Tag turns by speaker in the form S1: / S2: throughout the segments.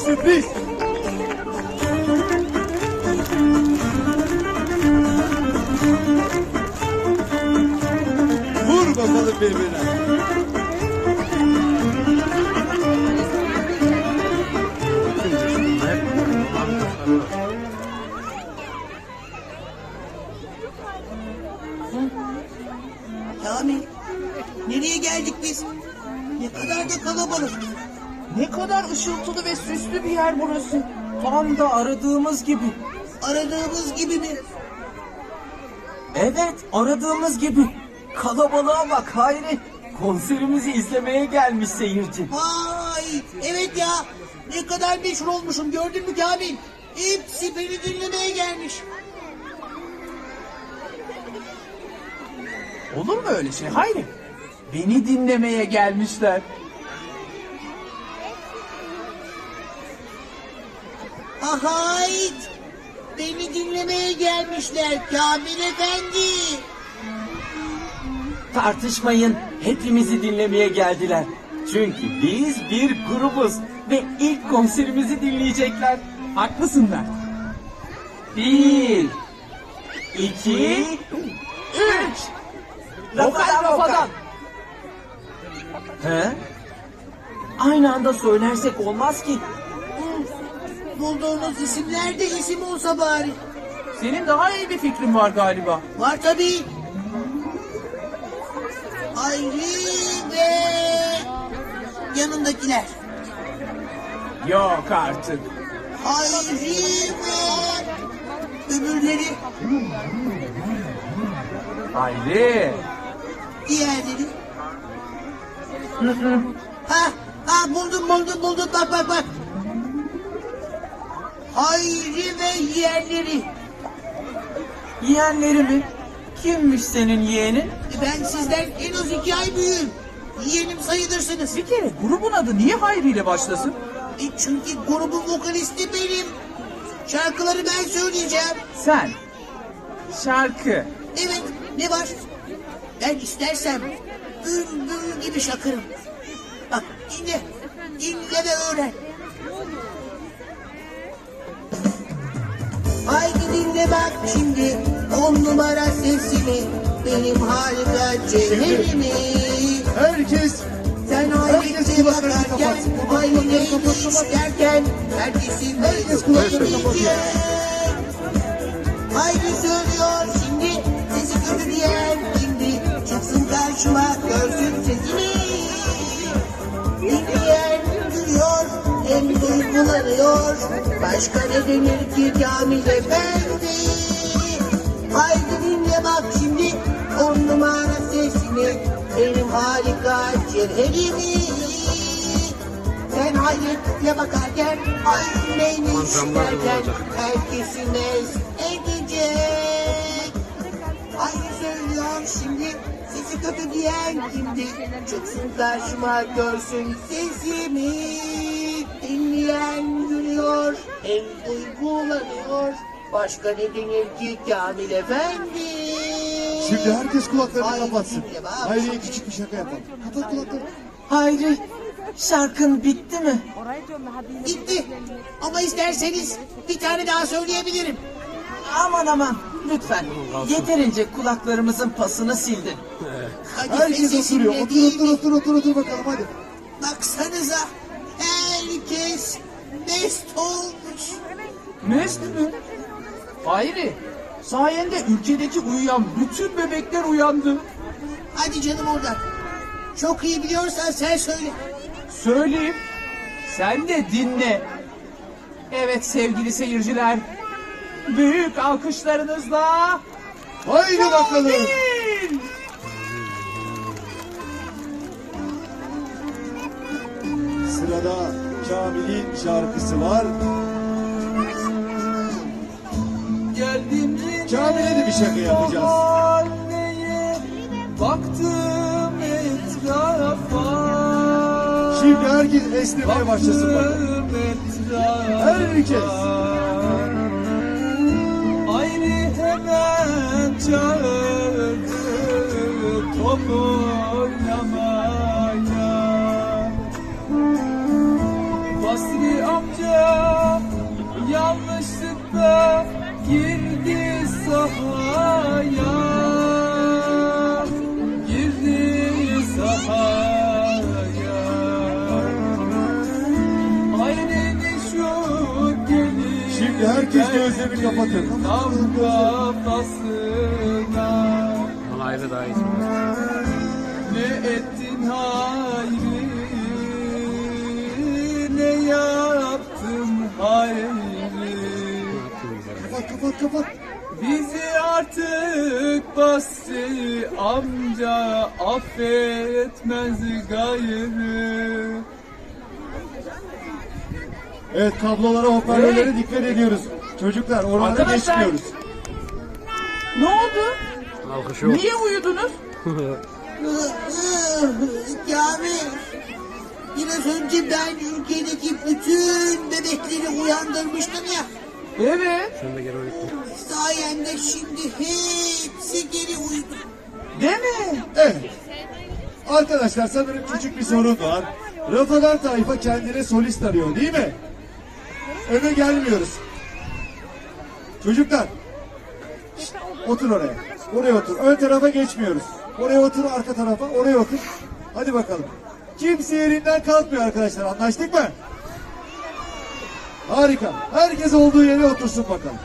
S1: sürpriz. Vur bakalım birbirine.
S2: Kamil, nereye geldik biz? Ne kadar da kalabalık.
S3: Ne kadar ışıltılı ve süslü bir yer burası. Tam da aradığımız gibi.
S2: Aradığımız gibi mi?
S3: Evet, aradığımız gibi. Kalabalığa bak Hayri. Konserimizi izlemeye gelmiş seyirci.
S2: Vay, evet ya. Ne kadar meşhur olmuşum gördün mü Kamil? Hepsi beni dinlemeye gelmiş.
S3: Olur mu öyle şey Hayri? Beni dinlemeye gelmişler.
S2: Ahayt! Beni dinlemeye gelmişler Kamil Efendi.
S3: Tartışmayın, hepimizi dinlemeye geldiler. Çünkü biz bir grubuz ve ilk konserimizi dinleyecekler. Haklısınlar. Bir, iki, üç. Vokal Rafa'dan. He? Aynı anda söylersek olmaz ki.
S2: Bulduğunuz isimler de isim olsa bari.
S3: Senin daha iyi bir fikrin var galiba.
S2: Var tabii. Hayri ve yanındakiler.
S3: Yok artık.
S2: Hayri ve öbürleri,
S3: Hayri.
S2: diğerleri. ha, ha buldum buldum buldum bak bak bak. Hayri ve yeğenleri.
S3: Yeğenleri mi? Kimmiş senin yeğenin?
S2: E, Ben sizden en az iki ay büyüğüm. Yeğenim sayılırsınız.
S3: Bir kere grubun adı niye Hayri ile başlasın?
S2: E, çünkü grubun vokalisti benim. Şarkıları ben söyleyeceğim.
S3: Sen. Şarkı.
S2: Evet, ne var? Ben istersem bülbül gibi şakırım. Bak dinle, dinle ve öğren. Dinle bak şimdi on numara sesimi, benim harika çehremi.
S1: Herkes
S2: Sen hayrete
S1: kulaklarını
S2: bakarken, neymiş derken, herkesin
S1: Herkes kulaklarını kapatıyor.
S2: Haydi söylüyor şimdi, sesi kötü diyen kimdi? Çıksın karşıma, görsün duygulanıyor. Başka ne denir ki Kamil Efendi? Haydi dinle bak şimdi, on numara sesini. Benim harika çerherimi. Sen hayretle bakarken, ay neymiş derken, herkesi mest edecek. Haydi söylüyor şimdi, sesi kötü diyen kimdi? Çıksın karşıma görsün sesimi. Duygulanıyor. Başka ne denir ki Kamil Efendi?
S1: Şimdi herkes kulaklarını kapatsın.
S2: dinle bak.
S1: Hayriye küçük bir şaka yapalım. Kapat kulaklarını.
S3: Hayri. Şarkın bitti mi?
S2: Gitti. Ama isterseniz bir tane daha söyleyebilirim.
S3: Aman aman. Lütfen. Yeterince kulaklarımızın pasını sildin.
S2: Hadi
S1: Herkes
S2: sesimle
S1: oturuyor. Otur
S2: değil
S1: otur
S2: mi?
S1: otur otur otur bakalım hadi.
S2: Baksanıza herkes mest olmuş.
S3: Mi? Hayri. Sayende ülkedeki uyuyan bütün bebekler uyandı.
S2: Hadi canım oradan. Çok iyi biliyorsan sen söyle.
S3: Söyleyeyim. Sen de dinle. Evet sevgili seyirciler. Büyük alkışlarınızla
S1: Haydi bakalım. Sırada Kamil'in şarkısı var. Bir şaka yapacağız.
S3: Baktım etrafa.
S1: Şimdi herkes esnemeye başlasın
S3: etrafa.
S1: Herkes.
S3: Aynı hemen çağırdı top oynamaya. Basri
S4: amca yanlışlıkla girdi sahaya
S1: gözlerini kapatın.
S4: Tam kafasına
S5: Ayrı daha iyi.
S4: Ne ettin hayri Ne yaptın hayri
S1: Kapat kapat kapat.
S4: Bizi artık Basri amca affetmez gayrı
S1: Evet kablolara hoparlörlere dikkat ediyoruz. Çocuklar oralara
S3: Arkadaşlar.
S1: geçmiyoruz.
S3: Ne oldu?
S5: Alkış yok.
S3: Niye uyudunuz?
S2: Kamil. Biraz önce ben ülkedeki bütün bebekleri uyandırmıştım ya.
S3: Evet.
S5: Sen de geri uyutma.
S2: Sayende şimdi hepsi geri uyudu.
S3: Değil mi?
S1: Evet. Arkadaşlar sanırım küçük bir sorun var. Rafadan tayfa kendine solist arıyor değil mi? Öne gelmiyoruz. Çocuklar. otur oraya. Oraya otur. Ön tarafa geçmiyoruz. Oraya otur arka tarafa. Oraya otur. Hadi bakalım. Kimse yerinden kalkmıyor arkadaşlar. Anlaştık mı? Harika. Herkes olduğu yere otursun bakalım.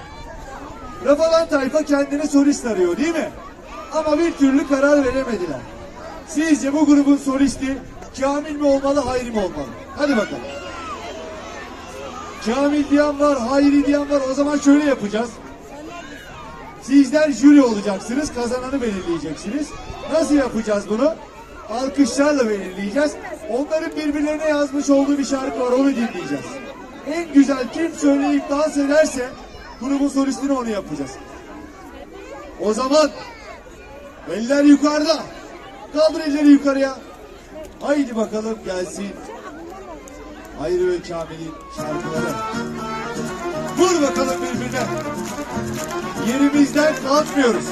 S1: Rafadan tayfa kendine solist arıyor değil mi? Ama bir türlü karar veremediler. Sizce bu grubun solisti Kamil mi olmalı, Hayri mi olmalı? Hadi bakalım. Kamil diyen var, Hayri diyen var. O zaman şöyle yapacağız. Sizler jüri olacaksınız, kazananı belirleyeceksiniz. Nasıl yapacağız bunu? Alkışlarla belirleyeceğiz. Onların birbirlerine yazmış olduğu bir şarkı var, onu dinleyeceğiz. En güzel kim söyleyip dans ederse grubun solistini onu yapacağız. O zaman eller yukarıda. Kaldır elleri yukarıya. Haydi bakalım gelsin. Hayri ve Kamil'in şarkıları. Vur bakalım birbirine. Yerimizden kalkmıyoruz.